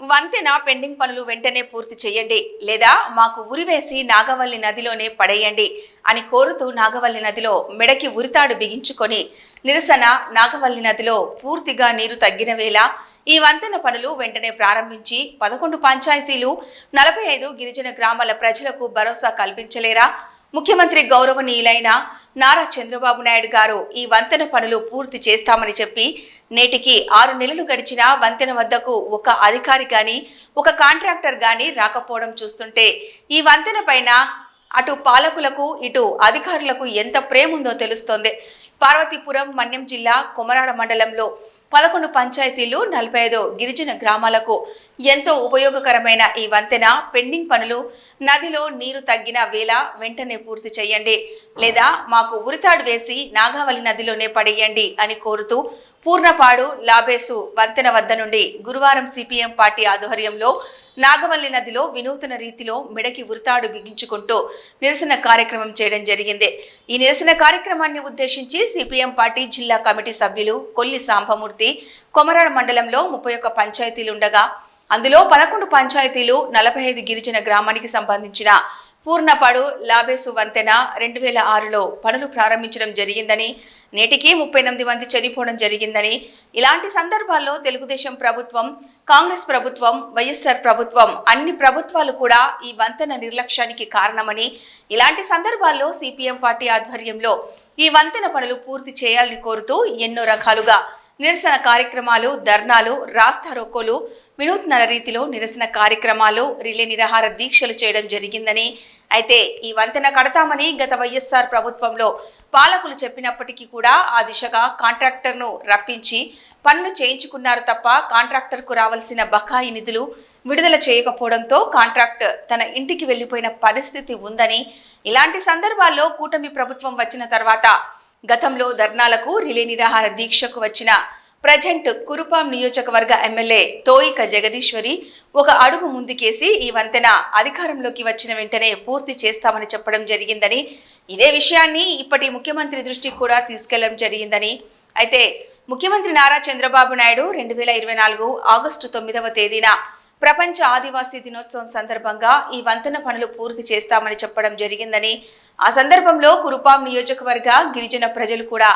వంతెన పెండింగ్ పనులు వెంటనే పూర్తి చేయండి లేదా మాకు ఉరివేసి నాగవల్లి నదిలోనే పడేయండి అని కోరుతూ నాగవల్లి నదిలో మెడకి ఉరితాడు బిగించుకొని నిరసన నాగవల్లి నదిలో పూర్తిగా నీరు తగ్గిన వేళ ఈ వంతెన పనులు వెంటనే ప్రారంభించి పదకొండు పంచాయతీలు నలభై ఐదు గిరిజన గ్రామాల ప్రజలకు భరోసా కల్పించలేరా? ముఖ్యమంత్రి గౌరవనీయులైన నారా చంద్రబాబు నాయుడు గారు ఈ వంతెన పనులు పూర్తి చేస్తామని చెప్పి నేటికి ఆరు నెలలు గడిచిన వంతెన వద్దకు ఒక అధికారి గాని ఒక కాంట్రాక్టర్ గాని రాకపోవడం చూస్తుంటే ఈ వంతెన పైన అటు పాలకులకు ఇటు అధికారులకు ఎంత ప్రేమ ఉందో తెలుస్తోంది. పార్వతీపురం మన్యం జిల్లా కొమరాడ మండలంలో పదకొండు పంచాయతీలు నలభై ఐదు గిరిజన గ్రామాలకు ఎంతో ఉపయోగకరమైన ఈ వంతెన పెండింగ్ పనులు నదిలో నీరు తగ్గిన వేళ వెంటనే పూర్తి చేయండి. లేదా మాకు ఉరితాడు వేసి నాగావళి నదిలోనే పడేయండి అని కోరుతూ పూర్ణపాడు లాబేసు వంతెన వద్ద నుండి గురువారం సిపిఎం పార్టీ ఆధ్వర్యంలో నాగవల్లి నదిలో వినూతన రీతిలో మెడకి ఉరితాడు బిగించుకుంటూ నిరసన కార్యక్రమం చేయడం జరిగింది. ఈ నిరసన కార్యక్రమాన్ని ఉద్దేశించి సిపిఎం పార్టీ జిల్లా కమిటీ సభ్యులు కొల్లి సాంబమూర్తి కొమరాడ మండలంలో ముప్పై ఒక్క పంచాయతీలుండగా అందులో పదకొండు పంచాయతీలు నలభై ఐదు గిరిజన గ్రామానికి సంబంధించిన పూర్ణపాడు లాబేసు వంతెన రెండు వేల ఆరులో పనులు ప్రారంభించడం జరిగిందని నేటికి ముప్పై ఎనిమిది మంది చనిపోవడం జరిగిందని ఇలాంటి సందర్భాల్లో తెలుగుదేశం ప్రభుత్వం కాంగ్రెస్ ప్రభుత్వం వైఎస్ఆర్ ప్రభుత్వం అన్ని ప్రభుత్వాలు కూడా ఈ వంతెన నిర్లక్ష్యానికి కారణమని ఇలాంటి సందర్భాల్లో సిపిఎం పార్టీ ఆధ్వర్యంలో ఈ వంతెన పనులు పూర్తి చేయాలని కోరుతూ ఎన్నో రకాలుగా నిరసన కార్యక్రమాలు ధర్నాలు రాస్తా రోకోలు వినూత్న రీతిలో నిరసన కార్యక్రమాలు రిలే నిరాహార దీక్షలు చేయడం జరిగిందని. అయితే ఈ వంతెన కడతామని గత వైఎస్ఆర్ ప్రభుత్వంలో పాలకులు చెప్పినప్పటికీ కూడా ఆ దిశగా కాంట్రాక్టర్ను రప్పించి పనులు చేయించుకున్నారు తప్ప కాంట్రాక్టర్కు రావాల్సిన బకాయి నిధులు విడుదల చేయకపోవడంతో కాంట్రాక్ట్ తన ఇంటికి వెళ్ళిపోయిన పరిస్థితి ఉందని. ఇలాంటి సందర్భాల్లో కూటమి ప్రభుత్వం వచ్చిన తర్వాత గతంలో ధర్నాలకు రిలే నిరాహార దీక్షకు వచ్చిన ప్రజెంట్ కురుపాం నియోజకవర్గ ఎమ్మెల్యే తోయిక జగదీశ్వరి ఒక అడుగు ముందుకేసి ఈ వంతెన అధికారంలోకి వచ్చిన వెంటనే పూర్తి చేస్తామని చెప్పడం జరిగిందని ఇదే విషయాన్ని ఇప్పటి ముఖ్యమంత్రి దృష్టికి కూడా తీసుకెళ్ళడం జరిగిందని. అయితే ముఖ్యమంత్రి నారా చంద్రబాబు నాయుడు రెండు వేల ఇరవై నాలుగు ఆగస్టు తొమ్మిదవ తేదీన ప్రపంచ ఆదివాసీ దినోత్సవం సందర్భంగా ఈ వంతెన పనులు పూర్తి చేస్తామని చెప్పడం జరిగిందని ఆ సందర్భంలో కురుపాం నియోజకవర్గ గిరిజన ప్రజలు కూడా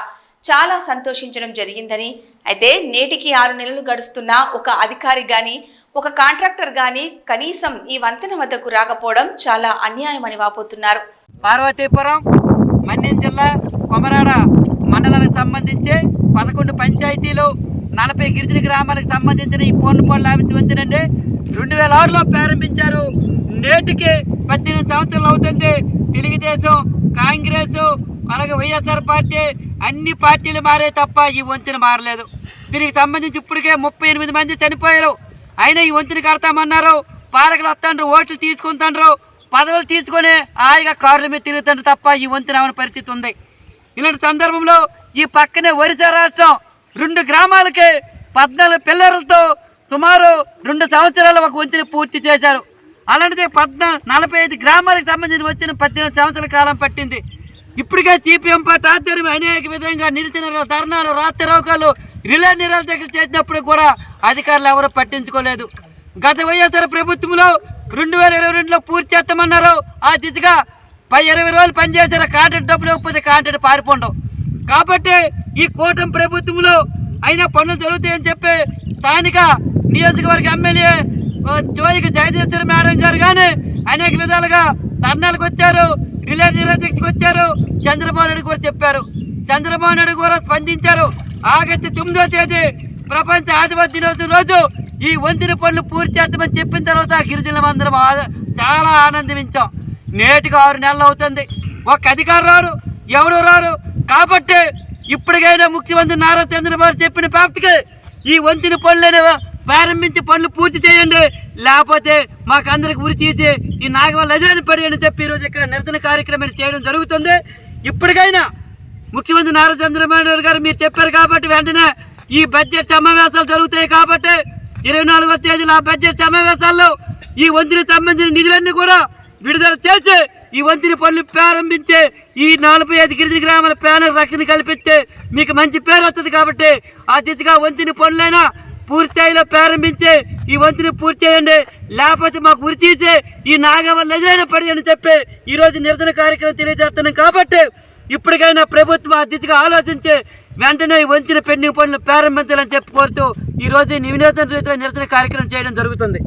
చాలా సంతోషించడం జరిగిందని. అయితే నేటికి ఆరు నెలలు గడుస్తున్న ఒక అధికారి గాని ఒక కాంట్రాక్టర్ గాని కనీసం ఈ వంతెన వద్దకు రాకపోవడం చాలా అన్యాయమని వాపోతున్నారు. పార్వతీపురం మన్యం జిల్లా కొమరాడ మండలానికి సంబంధించి పదకొండు పంచాయతీలు నలభై గిరిజన గ్రామాలకు సంబంధించిన ఈ పూర్ణపాడు ఆఫీస్ వచ్చినండి. రెండు వేల ఆరులో ప్రారంభించారు. నేటికి పద్దెనిమిది సంవత్సరాలు అవుతుంది. తెలుగుదేశం కాంగ్రెస్ అలాగే వైఎస్ఆర్ పార్టీ అన్ని పార్టీలు మారే తప్ప ఈ వంతెన మారలేదు. దీనికి సంబంధించి ఇప్పటికే ముప్పై ఎనిమిది మంది చనిపోయారు. అయినా ఈ వంతెన కడతామన్నారు. పాలకులు వస్తాండ్రు ఓట్లు తీసుకుంటాండ్రు పదవులు తీసుకొని హాయిగా కార్ల మీద తిరుగుతుండ్రు తప్ప ఈ వంతెన అవని పరిస్థితి ఉంది. ఇలాంటి సందర్భంలో ఈ పక్కనే ఒరిస్సా రాష్ట్రం రెండు గ్రామాలకి పద్నాలుగు పిల్లలతో సుమారు రెండు సంవత్సరాల ఒక వంతెన పూర్తి చేశారు. అలాంటిది పద్నా నలభై ఐదు గ్రామాలకు సంబంధించిన వచ్చిన పద్దెనిమిది సంవత్సరాల కాలం పట్టింది. ఇప్పటికే సిపిఎం పార్టీ ఆధ్వర్యం అనేక విధంగా నిరసనలు ధర్నాలు రాత్రి రోగాలు రిలే దగ్గర చేసినప్పుడు కూడా అధికారులు ఎవరు పట్టించుకోలేదు. గత వైఎస్ఆర్ ప్రభుత్వంలో రెండు వేల ఇరవై రెండులో పూర్తి చేస్తామన్నారు. ఆ దిశగా పై ఇరవై రోజులు పనిచేశారు. కాంట్రాక్ట్ డబ్బులు ఇవ్వకపోతే కాంట్రాక్ట్ పారిపోండం. కాబట్టి ఈ కూటమి ప్రభుత్వంలో అయినా పనులు జరుగుతాయని చెప్పి స్థానిక నియోజకవర్గ ఎమ్మెల్యే ఆ, జయదేశ్వరి మేడం గారు కానీ అనేక విధాలుగా ధర్నాలకు వచ్చారు రిలే నిరాశక్తికి వచ్చారు. చంద్రబాబు నాయుడు కూడా చెప్పారు. చంద్రబాబు నాయుడు కూడా స్పందించారు. ఆగస్టు తొమ్మిదో తేదీ ప్రపంచ ఆదివాసీ దినోత్సవం రోజు ఈ వంతెన పనులు పూర్తి చేద్దామని చెప్పిన తర్వాత గిరిజనులందరం ఆ- చాలా ఆనందించాం నేటికి ఆరు నెలలు అవుతుంది. ఒక అధికారు రారు ఎవరు రారు? కాబట్టి ఇప్పటికైనా ముఖ్యమంత్రి నారా చంద్రబాబు చెప్పిన ప్రాప్తికి ఈ వంతెన పనులనే ప్రారంభించి పనులు పూర్తి చేయండి. లేకపోతే మాకందరికి ఉరి తీసి ఈ నాగవల్ల ఎదురని పడి అని చెప్పి ఈరోజు ఇక్కడ నిరసన కార్యక్రమం చేయడం జరుగుతుంది. ఇప్పటికైనా ముఖ్యమంత్రి నారా చంద్రబాబు నాయుడు గారు మీరు చెప్పారు కాబట్టి వెంటనే ఈ బడ్జెట్ సమావేశాలు జరుగుతాయి కాబట్టి ఇరవై నాలుగో తేదీలో ఆ బడ్జెట్ సమావేశాల్లో ఈ వంతులకు సంబంధించిన నిధులన్నీ కూడా విడుదల చేసి ఈ వంతుని పనులు ప్రారంభించి ఈ నలభై ఐదు గిరిజన గ్రామాల పేన రక్షణ కల్పిస్తే మీకు మంచి పేరు వస్తుంది కాబట్టి ఆ దిశగా వంతుని పనులైనా పూర్తి స్థాయిలో ప్రారంభించి ఈ వంతుని పూర్తి చేయండి. లేకపోతే మాకు ఉరి తీసి ఈ నాగవల్ల ఎదురైన పడి అని చెప్పి ఈరోజు నిరసన కార్యక్రమం తెలియజేస్తున్నాం కాబట్టి ఇప్పటికైనా ప్రభుత్వం ఆ దిశగా ఆలోచించి వెంటనే ఈ వంచిన పెండింగ్ పనులు ప్రారంభించాలని చెప్పి కోరుతూ ఈరోజు ఈ నివేదన రీతిలో నిరసన కార్యక్రమం చేయడం జరుగుతుంది.